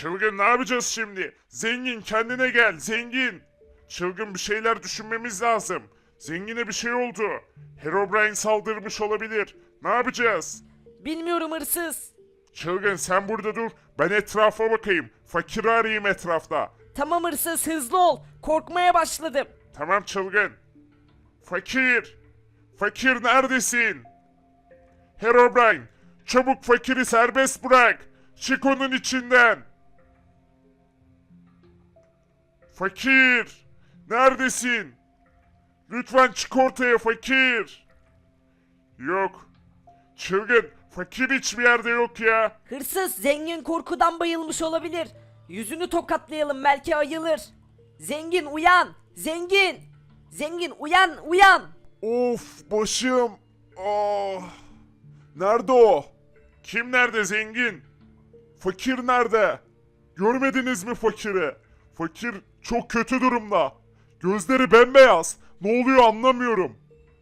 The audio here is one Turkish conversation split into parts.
Çılgın ne yapacağız şimdi? Zengin kendine gel zengin. Çılgın bir şeyler düşünmemiz lazım. Zengine bir şey oldu. Herobrine saldırmış olabilir. Ne yapacağız? Bilmiyorum hırsız. Çılgın sen burada dur. Ben etrafa bakayım. Fakiri arayayım etrafta. Tamam hırsız hızlı ol. Korkmaya başladım. Tamam çılgın. Fakir. Fakir neredesin? Herobrine. Çabuk fakiri serbest bırak. Çık onun içinden. Fakir. Neredesin? Lütfen çık ortaya fakir. Yok. Çılgın. Fakir hiçbir yerde yok ya. Hırsız zengin korkudan bayılmış olabilir. Yüzünü tokatlayalım belki ayılır. Zengin uyan. Zengin. Zengin uyan uyan. Of başım. Ah. Nerede o? Kim nerede zengin? Fakir nerede? Görmediniz mi fakiri? Fakir çok kötü durumda. Gözleri bembeyaz. Ne oluyor anlamıyorum.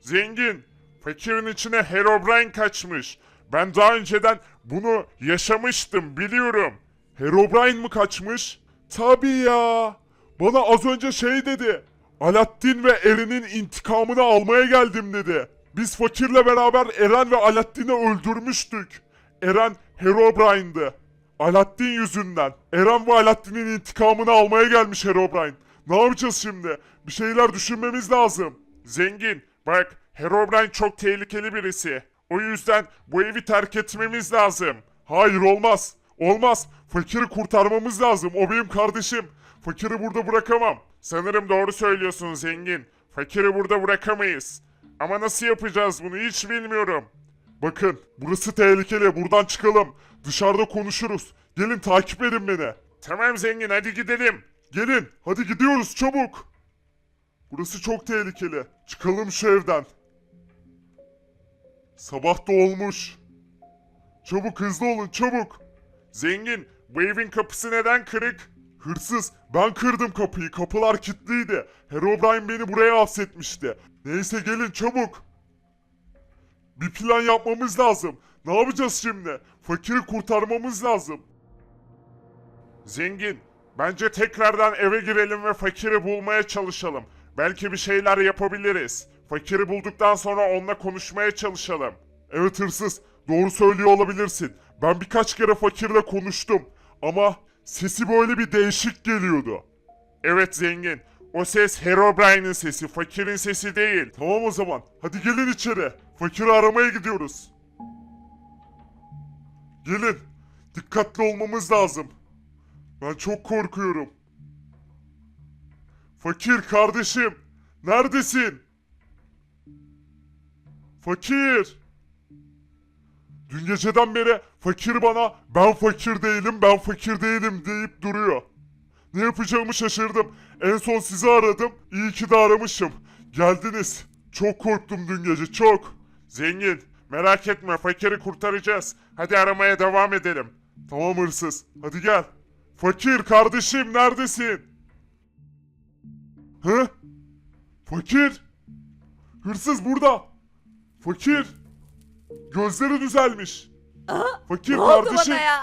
Zengin. Fakirin içine Herobrine kaçmış. Ben daha önceden bunu yaşamıştım biliyorum. Herobrine mi kaçmış? Tabii ya. Bana az önce şey dedi. Alaaddin ve Eren'in intikamını almaya geldim dedi. Biz fakirle beraber Eren ve Alaaddin'i öldürmüştük. Eren Herobrine'dı. Alaaddin yüzünden. Eren ve Alaaddin'in intikamını almaya gelmiş Herobrine. Ne yapacağız şimdi? Bir şeyler düşünmemiz lazım. Zengin, bak Herobrine çok tehlikeli birisi. O yüzden bu evi terk etmemiz lazım. Hayır olmaz. Olmaz. Fakiri kurtarmamız lazım. O benim kardeşim. Fakiri burada bırakamam. Sanırım doğru söylüyorsun zengin. Fakiri burada bırakamayız. Ama nasıl yapacağız bunu hiç bilmiyorum. Bakın burası tehlikeli buradan çıkalım. Dışarıda konuşuruz. Gelin takip edin beni. Tamam zengin hadi gidelim. Gelin hadi gidiyoruz çabuk. Burası çok tehlikeli. Çıkalım şu evden. Sabah da olmuş. Çabuk hızlı olun çabuk. Zengin bu evin kapısı neden kırık? Hırsız ben kırdım kapıyı kapılar kilitliydi. Herobrine beni buraya hapsetmişti. Neyse gelin çabuk. Bir plan yapmamız lazım. Ne yapacağız şimdi? Fakiri kurtarmamız lazım. Zengin, bence tekrardan eve girelim ve fakiri bulmaya çalışalım. Belki bir şeyler yapabiliriz. Fakiri bulduktan sonra onunla konuşmaya çalışalım. Evet hırsız, doğru söylüyor olabilirsin. Ben birkaç kere fakirle konuştum. Ama sesi böyle bir değişik geliyordu. Evet zengin. O ses Herobrine'in sesi, fakirin sesi değil. Tamam o zaman. Hadi gelin içeri. Fakiri aramaya gidiyoruz. Gelin. Dikkatli olmamız lazım. Ben çok korkuyorum. Fakir kardeşim. Neredesin? Fakir. Dün geceden beri fakir bana ben fakir değilim ben fakir değilim deyip duruyor. Ne yapacağımı şaşırdım. En son sizi aradım. İyi ki de aramışım. Geldiniz. Çok korktum dün gece çok. Zengin merak etme fakiri kurtaracağız. Hadi aramaya devam edelim. Tamam hırsız. Hadi gel. Fakir kardeşim neredesin? Hı? Fakir. Hırsız burada. Fakir. Gözleri düzelmiş. Aha, Fakir ne oldu kardeşim. bana ya?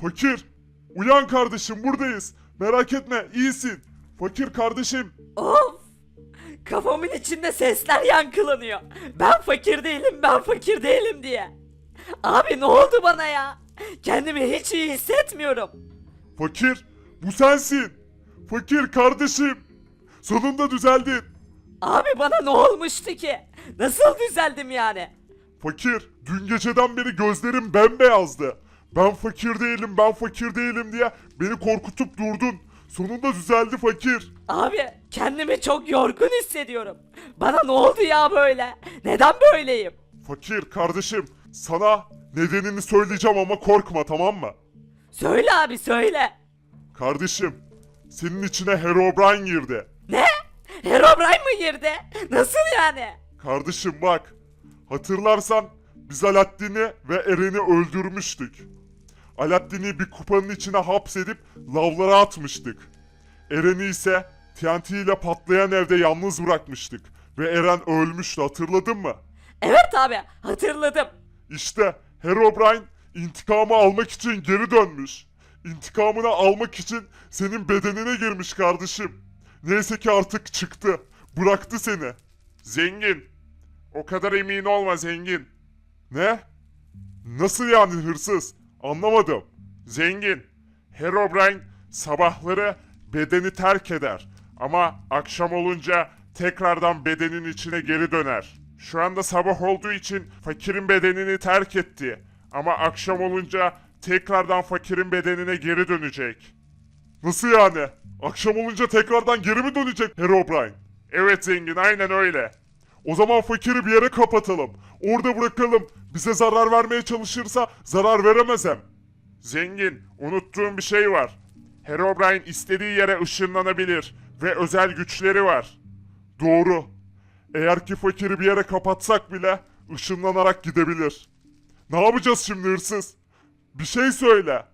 Fakir. Uyan kardeşim buradayız. Merak etme iyisin. Fakir kardeşim. Of! Kafamın içinde sesler yankılanıyor. Ben fakir değilim, ben fakir değilim diye. Abi ne oldu bana ya? Kendimi hiç iyi hissetmiyorum. Fakir. Bu sensin. Fakir kardeşim. Sonunda düzeldin. Abi bana ne olmuştu ki? Nasıl düzeldim yani? Fakir. Dün geceden beri gözlerim bembeyazdı. Ben fakir değilim ben fakir değilim diye beni korkutup durdun. Sonunda düzeldi fakir. Abi kendimi çok yorgun hissediyorum. Bana ne oldu ya böyle? Neden böyleyim? Fakir kardeşim sana nedenini söyleyeceğim ama korkma tamam mı? Söyle abi söyle. Kardeşim senin içine Herobrine girdi. Ne? Herobrine mı girdi? Nasıl yani? Kardeşim bak hatırlarsan biz Alaaddin'i ve Eren'i öldürmüştük. Alaaddin'i bir kupanın içine hapsedip lavlara atmıştık. Eren'i ise TNT ile patlayan evde yalnız bırakmıştık. Ve Eren ölmüştü hatırladın mı? Evet abi hatırladım. İşte Herobrine intikamı almak için geri dönmüş. intikamını almak için senin bedenine girmiş kardeşim. Neyse ki artık çıktı. Bıraktı seni. Zengin. O kadar emin olma zengin. Ne? Nasıl yani hırsız? Anlamadım. Zengin. Herobrine sabahları bedeni terk eder. Ama akşam olunca tekrardan bedenin içine geri döner. Şu anda sabah olduğu için fakirin bedenini terk etti. Ama akşam olunca tekrardan fakirin bedenine geri dönecek. Nasıl yani? Akşam olunca tekrardan geri mi dönecek Herobrine? Evet zengin aynen öyle. O zaman fakiri bir yere kapatalım. Orada bırakalım. Bize zarar vermeye çalışırsa zarar veremez hem. Zengin, unuttuğum bir şey var. Herobrine istediği yere ışınlanabilir ve özel güçleri var. Doğru. Eğer ki fakiri bir yere kapatsak bile ışınlanarak gidebilir. Ne yapacağız şimdi hırsız? Bir şey söyle.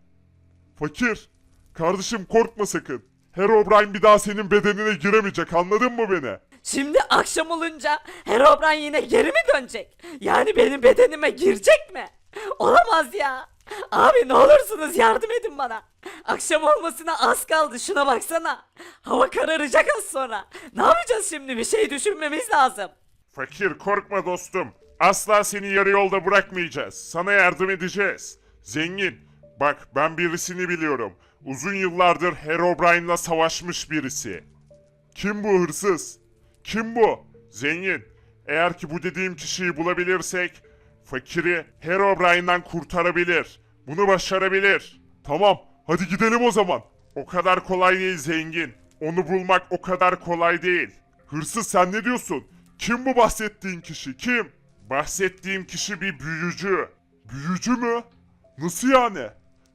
Fakir, kardeşim korkma sakın. Herobrine bir daha senin bedenine giremeyecek anladın mı beni? Şimdi akşam olunca Herobrine yine geri mi dönecek? Yani benim bedenime girecek mi? Olamaz ya. Abi ne olursunuz yardım edin bana. Akşam olmasına az kaldı şuna baksana. Hava kararacak az sonra. Ne yapacağız şimdi bir şey düşünmemiz lazım. Fakir korkma dostum. Asla seni yarı yolda bırakmayacağız. Sana yardım edeceğiz. Zengin, bak ben birisini biliyorum. Uzun yıllardır Herobrine'la savaşmış birisi. Kim bu hırsız? Kim bu? Zengin, eğer ki bu dediğim kişiyi bulabilirsek, fakiri Herobrine'den kurtarabilir. Bunu başarabilir. Tamam, hadi gidelim o zaman. O kadar kolay değil zengin. Onu bulmak o kadar kolay değil. Hırsız sen ne diyorsun? Kim bu bahsettiğin kişi? Kim? Bahsettiğim kişi bir büyücü. Büyücü mü? Nasıl yani?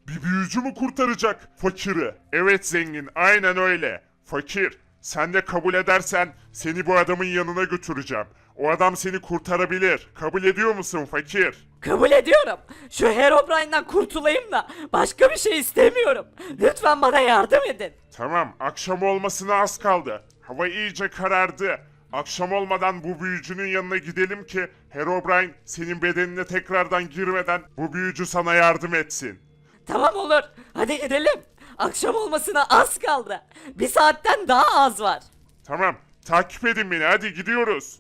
Bir büyücü mü kurtaracak fakiri? Evet zengin, aynen öyle. Fakir, sen de kabul edersen seni bu adamın yanına götüreceğim. O adam seni kurtarabilir. Kabul ediyor musun fakir? Kabul ediyorum. Şu Herobrine'den kurtulayım da başka bir şey istemiyorum. Lütfen bana yardım edin. Tamam, akşam olmasına az kaldı. Hava iyice karardı. Akşam olmadan bu büyücünün yanına gidelim ki Herobrine senin bedenine tekrardan girmeden bu büyücü sana yardım etsin. Tamam olur. Hadi gidelim. Akşam olmasına az kaldı. Bir saatten daha az var. Tamam, takip edin beni. Hadi gidiyoruz.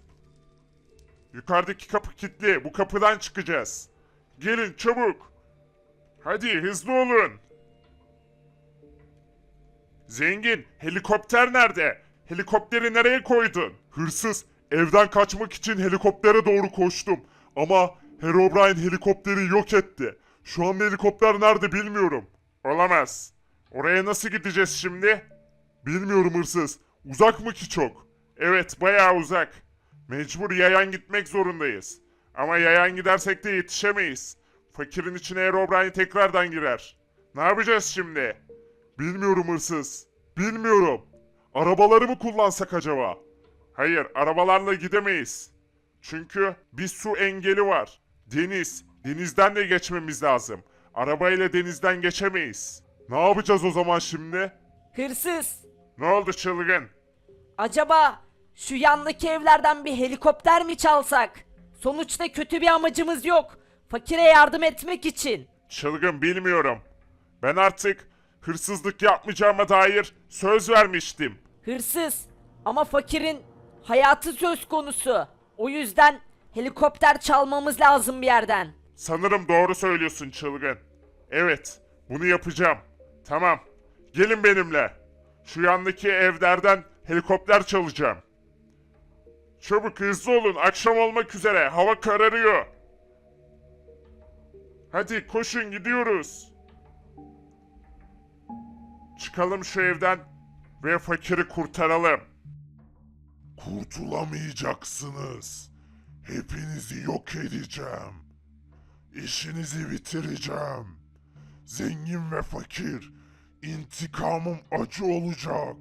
Yukarıdaki kapı kilitli. Bu kapıdan çıkacağız. Gelin çabuk. Hadi hızlı olun. Zengin, helikopter nerede? Helikopteri nereye koydun? Hırsız, evden kaçmak için helikoptere doğru koştum. Ama Herobrine helikopteri yok etti. Şu anda helikopter nerede bilmiyorum. Olamaz. Oraya nasıl gideceğiz şimdi? Bilmiyorum hırsız. Uzak mı ki çok? Evet, bayağı uzak. Mecbur yayan gitmek zorundayız. Ama yayan gidersek de yetişemeyiz. Fakirin içine Herobrine tekrardan girer. Ne yapacağız şimdi? Bilmiyorum hırsız. Bilmiyorum. Arabaları mı kullansak acaba? Hayır, arabalarla gidemeyiz. Çünkü bir su engeli var. Deniz. Denizden de geçmemiz lazım. Arabayla denizden geçemeyiz. Ne yapacağız o zaman şimdi? Hırsız. Ne oldu çılgın? Acaba şu yandaki evlerden bir helikopter mi çalsak? Sonuçta kötü bir amacımız yok. Fakire yardım etmek için. Çılgın bilmiyorum. Ben artık hırsızlık yapmayacağıma dair söz vermiştim. Hırsız. Ama fakirin hayatı söz konusu. O yüzden helikopter çalmamız lazım bir yerden. Sanırım doğru söylüyorsun çılgın. Evet, bunu yapacağım. Tamam. Gelin benimle. Şu yandaki evlerden helikopter çalacağım. Çabuk hızlı olun. Akşam olmak üzere. Hava kararıyor. Hadi koşun gidiyoruz. Çıkalım şu evden ve fakiri kurtaralım. Kurtulamayacaksınız. Hepinizi yok edeceğim. İşinizi bitireceğim. Zengin ve fakir. İntikamım acı olacak.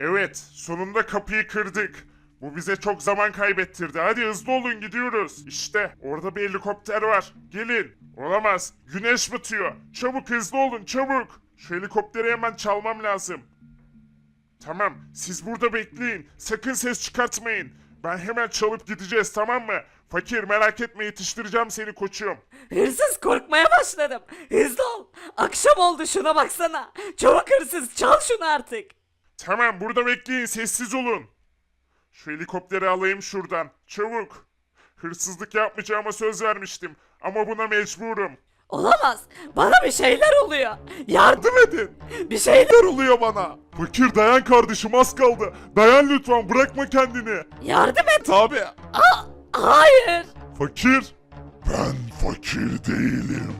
Evet, sonunda kapıyı kırdık. Bu bize çok zaman kaybettirdi. Hadi hızlı olun gidiyoruz. İşte orada bir helikopter var. Gelin. Olamaz. Güneş batıyor. Çabuk hızlı olun çabuk. Şu helikopteri hemen çalmam lazım. Tamam, siz burada bekleyin. Sakın ses çıkartmayın. Ben hemen çalıp gideceğiz tamam mı? Fakir merak etme yetiştireceğim seni koçum. Hırsız korkmaya başladım. Hızlı ol. Akşam oldu şuna baksana. Çabuk hırsız çal şunu artık. Tamam burada bekleyin sessiz olun. Şu helikopteri alayım şuradan. Çabuk. Hırsızlık yapmayacağıma söz vermiştim. Ama buna mecburum. Olamaz. Bana bir şeyler oluyor. Yardım edin. bir şeyler. Oluyor bana? Fakir dayan kardeşim az kaldı. Dayan lütfen bırakma kendini. Yardım et. Tabi. Hayır. Fakir. Ben fakir değilim.